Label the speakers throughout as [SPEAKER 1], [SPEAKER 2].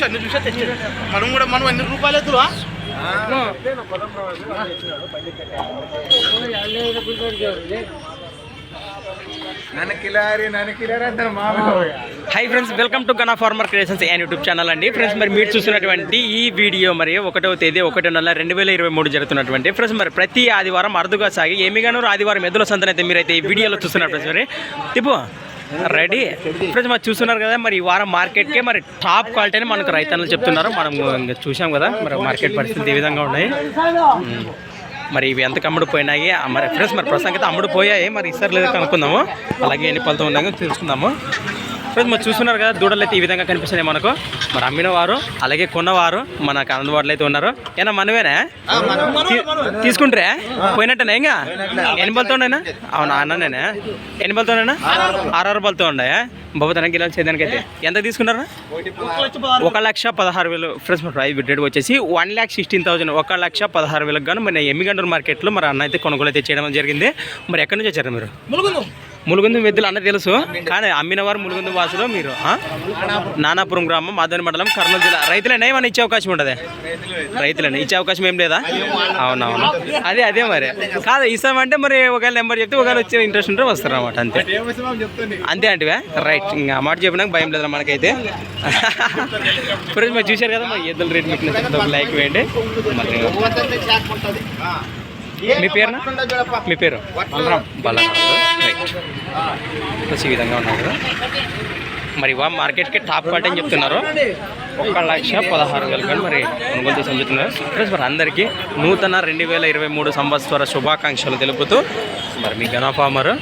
[SPEAKER 1] చూసి చూసా తెచ్చాడు మనం కూడా మనం ఎన్ని రూపాయలు
[SPEAKER 2] ఎద్దులా
[SPEAKER 3] hi friends welcome to Gana farmer creations and YouTube channel అండి. ఫ్రెండ్స్ మరి మీరు చూసినటువంటి ఈ వీడియో మరి ఒకటో తేదీ ఒకటో నెల రెండు వేల ఇరవై మూడు జరుగుతున్నటువంటి. ఫ్రెండ్స్ మరి ప్రతి ఆదివారం అరుదుగా సాగి ఏమిగానూరు ఆదివారం ఎదుల సంతనైతే మీరైతే ఈ వీడియోలో చూస్తున్నారు ఫ్రెండ్స్ మరి. రెడీ. ఫ్రెండ్స్ మరి చూస్తున్నారు కదా మరి ఈ వారం మార్కెట్కే మరి టాప్ క్వాలిటీ అని మనకు రైతన్నలు చెప్తున్నారు. మనం చూసాం కదా మరి మార్కెట్ పరిస్థితి ఏ విధంగా ఉన్నాయి. మరి ఇవి ఎంతకు అమ్ముడు పోయినాయి? మరి ఫ్రెండ్స్ మరి ప్రస్తుతానికి అయితే అమ్ముడు పోయాయి. మరి ఇస్తారు లేదో కనుక్కుందాము. అలాగే ఎన్ని పళ్ళతో ఉన్నాయో తెలుసుకుందాము ఫ్రెండ్స్ మరి చూస్తున్నారు కదా దూడలు అయితే ఈ విధంగా కనిపిస్తున్నాయి మనకు. మరి అమ్మిన వారు అలాగే కొన్నవారు మనకు అందుబాటులో అయితే ఉన్నారు. ఏనా మనమేనా? తీ- తీసుకుంటారే? పోయినట్టేనా ఇంకా? ఎన్ని బలతో ఉన్నాయినా అవునా అన్ననేనా? ఎన్ని బలతో ఉన్నాయినా ఆరు బలతో ఉన్నాయా బాబు తనకి గిలాలు చేయడానికైతే. ఎంత తీసుకున్నారా? ఒక లక్ష పదహారు వేలు. ఫ్రెండ్స్ మరి ప్రైస్ రేట్ వచ్చేసి వన్ ల్యాక్ సిక్స్టీన్ థౌసండ్ ఒక లక్ష పదహారు వేలకు గాను మన ఎమ్మిగండూరు మార్కెట్లో మరి అన్న అయితే కొనుగోలు అయితే చేయడం జరిగింది. మరి ఎక్కడి నుంచి వచ్చారు మీరు?
[SPEAKER 1] ములుగుందు
[SPEAKER 3] మెద్దులు అన్న తెలుసు. కానీ అమ్మిన వారు ములుగుందు వాసులు మీరు నానాపురం గ్రామం మాధవని మండలం కర్నూలు జిల్లా. రైతులైనా ఏమైనా ఇచ్చే అవకాశం ఉంటుంది రైతులైనా ఇచ్చే అవకాశం ఏం లేదా? అవునవును. అదే అదే మరి. కాదు ఇస్తామంటే మరి ఒకవేళ నెంబర్ చెప్తే ఒకవేళ వచ్చే ఇంట్రెస్ట్ ఉంటే వస్తారు అనమాట అంతే. అంతే అంటే రైట్. ఇంకా మాట చెప్పినాక భయం లేదు మనకైతే. ఇప్పుడు మరి చూశారు కదా మరి ఎద్దుల రేట్ మీకు లైక్ వేయండి. మరి మీ పేరునా? మీ పేరు? బలరాం బలరాం రైట్ ఈ విధంగా ఉన్నారు కదా. మరి ఇవా మార్కెట్కి టాప్ క్వాలిటీ అని చెప్తున్నారు. ఒక లక్ష పదహారు వేలు కానీ మరి కొనుగోలు చేసి చెప్తున్నారు ప్లస్ మరి అందరికీ నూతన రెండు వేల ఇరవై మూడు సంవత్సర శుభాకాంక్షలు తెలుపుతూ మరి మీ గనా ఫార్మర్.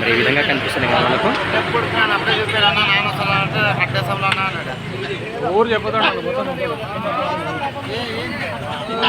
[SPEAKER 3] మరి ఈ విధంగా కనిపిస్తుంది కదా మనకు.